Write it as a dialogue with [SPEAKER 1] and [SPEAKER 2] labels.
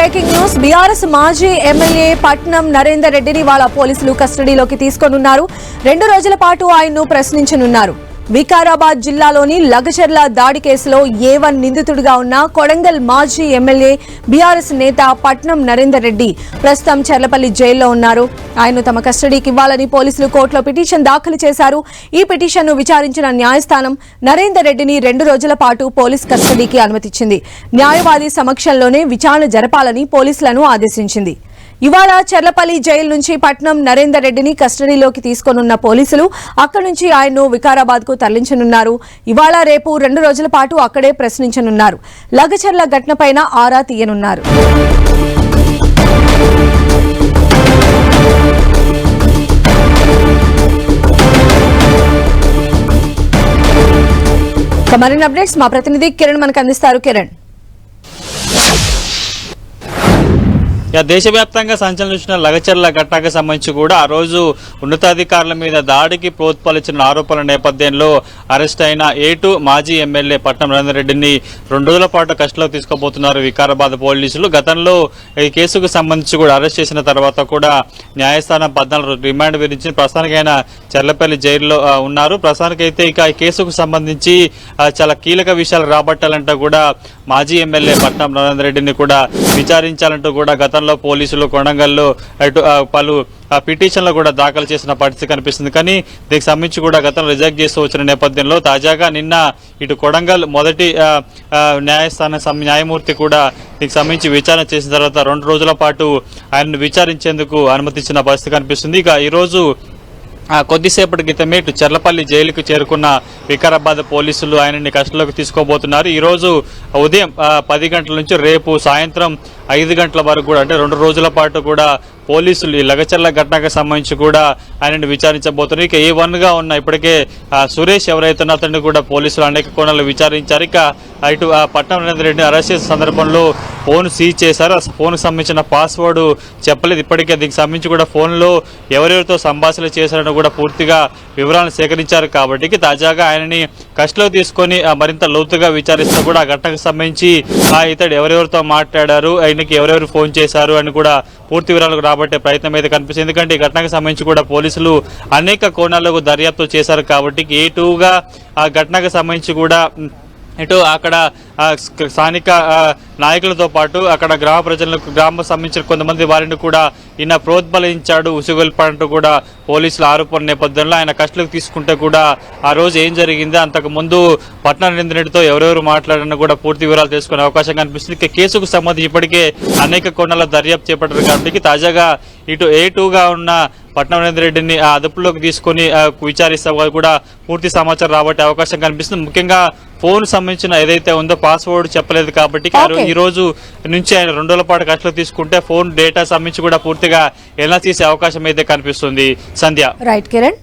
[SPEAKER 1] Breaking news. BRS మాజీ MLA Patnam Narender రెడ్డిని వాళ్ళ పోలీసులు కస్టడీలోకి తీసుకోనున్నారు. రెండు రోజుల పాటు ఆయన్ను ప్రశ్నించనున్నారు. వికారాబాద్ జిల్లాలోని లగచర్ల దాడి కేసులో ఏవన్ నిందితుడిగా ఉన్న కొడంగల్ మాజీ ఎమ్మెల్యే బీఆర్ఎస్ నేత పట్నం నరేందర్ రెడ్డి ప్రస్తుతం చర్లపల్లి జైల్లో ఉన్నారు. ఆయన తమ కస్టడీకి ఇవ్వాలని పోలీసులు కోర్టులో పిటిషన్ దాఖలు చేశారు. ఈ పిటిషన్ను విచారించిన న్యాయస్థానం నరేందర్ రెడ్డిని రెండు రోజుల పాటు పోలీస్ కస్టడీకి అనుమతిచ్చింది. న్యాయవాది సమక్షంలోనే విచారణ జరపాలని పోలీసులను ఆదేశించింది. ఇవాళ చర్లపల్లి జైలు నుంచి పట్నం నరేందర్ రెడ్డిని కస్టడీలోకి తీసుకోనున్న పోలీసులు అక్కడి నుంచి ఆయన్ను వికారాబాద్కు తరలించనున్నారు. ఇవాళ రేపు రెండు రోజుల పాటు అక్కడే ప్రశ్నించనున్నారు. లగచర్ల ఘటనపైన ఆరా తీయనున్నారు. మరిన్ని అప్డేట్స్ మా ప్రతినిధి కిరణ్ మనకు అందిస్తారు. కిరణ్.
[SPEAKER 2] ఇక దేశవ్యాప్తంగా సంచలనించిన లగచర్ల ఘటనకు సంబంధించి కూడా ఆ రోజు ఉన్నతాధికారుల మీద దాడికి ప్రోత్పలిచిన ఆరోపణల నేపథ్యంలో అరెస్ట్ అయిన ఏటు మాజీ ఎమ్మెల్యే పట్నం నరేందర్ రెడ్డిని రెండు రోజుల పాటు కష్టలో తీసుకోబోతున్నారు. వికారాబాద్ పోలీసులు గతంలో ఈ కేసుకు సంబంధించి కూడా అరెస్ట్ చేసిన తర్వాత కూడా న్యాయస్థానం పద్నాలుగు రిమాండ్ విధించి ప్రస్తుతానికి ఆయన చర్లపల్లి జైల్లో ఉన్నారు. ప్రస్తుతానికైతే అయితే ఇక ఈ కేసుకు సంబంధించి చాలా కీలక విషయాలు రాబట్టాలంటూ కూడా మాజీ ఎమ్మెల్యే పట్నం నరేందర్ రెడ్డిని కూడా విచారించాలంటూ కూడా గతంలో పోలీసులు కొడంగల్లో అటు పలు ఆ, పిటిషన్లు కూడా దాఖలు చేసిన పరిస్థితి కనిపిస్తుంది. కానీ దీనికి సంబంధించి కూడా గతంలో రిజెక్ట్ చేస్తూ వచ్చిన నేపథ్యంలో తాజాగా నిన్న ఇటు కొడంగల్ మొదటి న్యాయస్థాన న్యాయమూర్తి కూడా దీనికి సంబంధించి విచారణ చేసిన తర్వాత రెండు రోజుల పాటు ఆయనను విచారించేందుకు అనుమతించిన పరిస్థితి కనిపిస్తుంది. ఇక ఈరోజు కొద్దిసేపటి క్రితమే ఇటు చెర్లపల్లి జైలుకు చేరుకున్న వికారాబాద్ పోలీసులు ఆయనని కస్టడీలోకి తీసుకోబోతున్నారు. ఈరోజు ఉదయం పది గంటల నుంచి రేపు సాయంత్రం ఐదు గంటల వరకు కూడా అంటే రెండు రోజుల పాటు కూడా పోలీసులు ఈ లగచర్ల ఘటనకు సంబంధించి కూడా ఆయనను విచారించబోతున్నారు. ఇక ఏ వన్గా ఉన్న ఇప్పటికే ఆ, సురేష్ ఎవరైతే అతన్ని కూడా పోలీసులు అనేక కోణాలు విచారించారు. ఇక ఇటు ఆ, పట్నం నరేంద్ర రెడ్డిని అరెస్ట్ చేసిన సందర్భంలో ఫోన్ సీజ్ చేశారు. ఆ ఫోన్కి సంబంధించిన పాస్వర్డ్ చెప్పలేదు. ఇప్పటికే దీనికి సంబంధించి కూడా ఫోన్లో ఎవరెవరితో సంభాషణలు చేశారని కూడా పూర్తిగా వివరాలను సేకరించారు. కాబట్టి తాజాగా ఆయనని కష్టలో తీసుకొని మరింత లోతుగా విచారిస్తూ కూడా ఆ ఘటనకు సంబంధించి ఆ ఇతడు ఎవరెవరితో మాట్లాడారు ఆయనకి ఎవరెవరు ఫోన్ చేశారు అని కూడా పూర్తి వివరాలు రాబట్టే ప్రయత్నం అయితే కనిపిస్తుంది. ఎందుకంటే ఈ ఘటనకు సంబంధించి కూడా పోలీసులు అనేక కోణాలకు దర్యాప్తు చేశారు కాబట్టి ఏ టూగా ఆ ఘటనకు సంబంధించి కూడా ఇటు అక్కడ స్థానిక నాయకులతో పాటు అక్కడ గ్రామ ప్రజలకు గ్రామ సంబంధించిన కొంతమంది వారిని కూడా ఈయన ప్రోత్బలించాడు ఉసుగొల్పాడంటూ కూడా పోలీసుల ఆరోపణ నేపథ్యంలో ఆయన కష్టలకు తీసుకుంటే కూడా ఆ రోజు ఏం జరిగింది అంతకు ముందు పట్న ఎవరెవరు మాట్లాడినా కూడా పూర్తి వివరాలు తెలుసుకునే అవకాశం కనిపిస్తుంది. ఇక కేసుకు సంబంధించి ఇప్పటికే అనేక కోణాల దర్యాప్తు చేపట్టారు కాబట్టి తాజాగా ఇటు ఏ టూగా ఉన్న పట్నం రెడ్డిని అదుపులోకి తీసుకొని విచారిస్తే కూడా పూర్తి సమాచారం రాబట్టే అవకాశం కనిపిస్తుంది. ముఖ్యంగా ఫోన్ సంబంధించిన ఏదైతే ఉందో పాస్వర్డ్ చెప్పలేదు కాబట్టి. ఈ రోజు నుంచి ఆయన రెండు రోజుల పాటు కష్టలో తీసుకుంటే ఫోన్ డేటా సంబంధించి కూడా పూర్తిగా ఎలా తీసే అవకాశం అయితే కనిపిస్తుంది. సంధ్య.
[SPEAKER 1] రైట్ కిరణ్